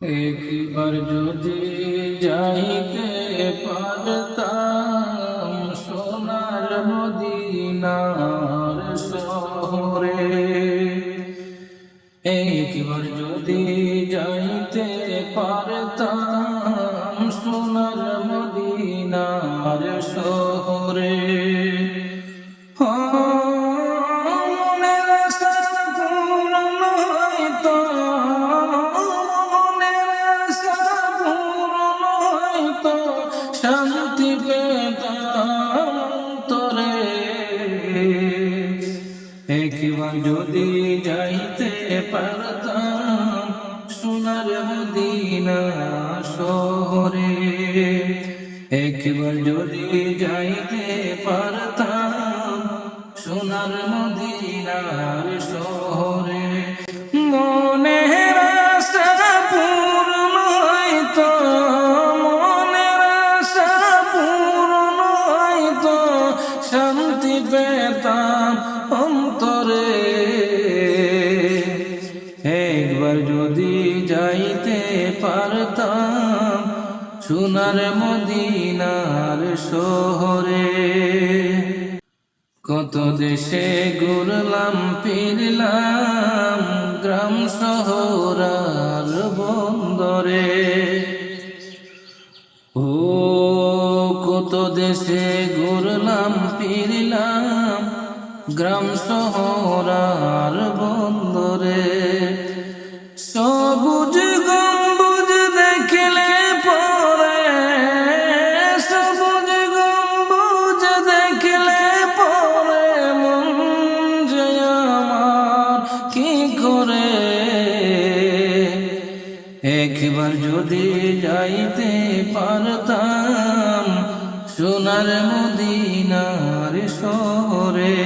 একবার যদি যাইতে পারতাম সোনার মদিনার শহরে। একবার যদি যাইতে পারতাম শান্তি পেতাম তোরে। একবার যদি যাইতে পারতাম সোনার মদিনা শহরে। একবার যদি যাইতে পারতাম সোনার মদিনার শহরে। মনের পারতাম সোনার মদিনার শহরে। কত দেশে ঘুরলাম, ফিরলাম গ্রাম, শহর আর বন্দরে। ও কত দেশে ঘুরলাম, ফিরলাম গ্রাম, শহর আর বন্দরে। একবার যদি যাইতে পারতাম সোনার মদিনার শহরে,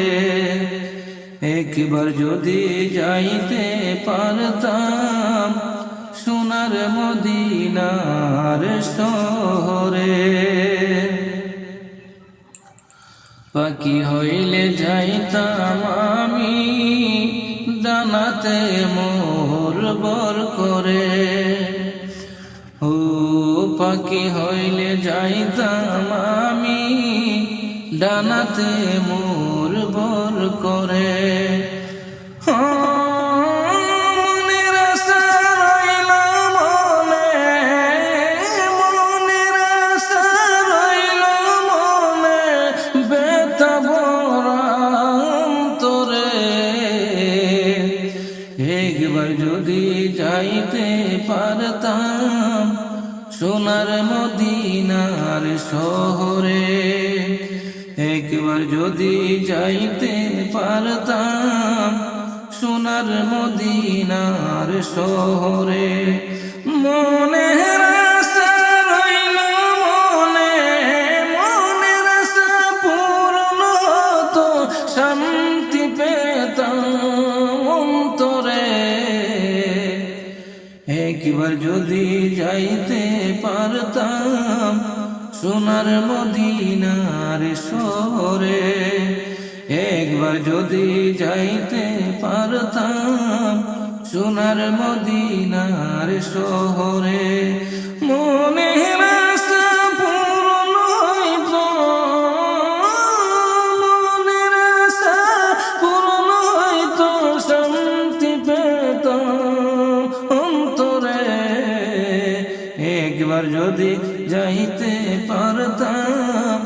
একবার যদি যাইতে পারতাম সোনার মদিনার শহরে। পাখি হইলে যাইতাম আমি, দানাতে মোর বর করে। পাখি হইলে যাইতাম আমি। ডানাতে মোর বর করে। একবার যদি যাইতে পারতাম সোনার মদিনার শহরে একবার যদি যাইতে পারতাম সোনার মদিনার শহরে মনে একবার যদি যাইতে পারতাম সোনার মদিনার সরে একবার যদি যাইতে পারতাম সোনার মদিনার শহরে এবার যদি যাইতে পারতাম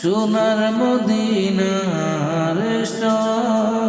সোনার মদিনার সব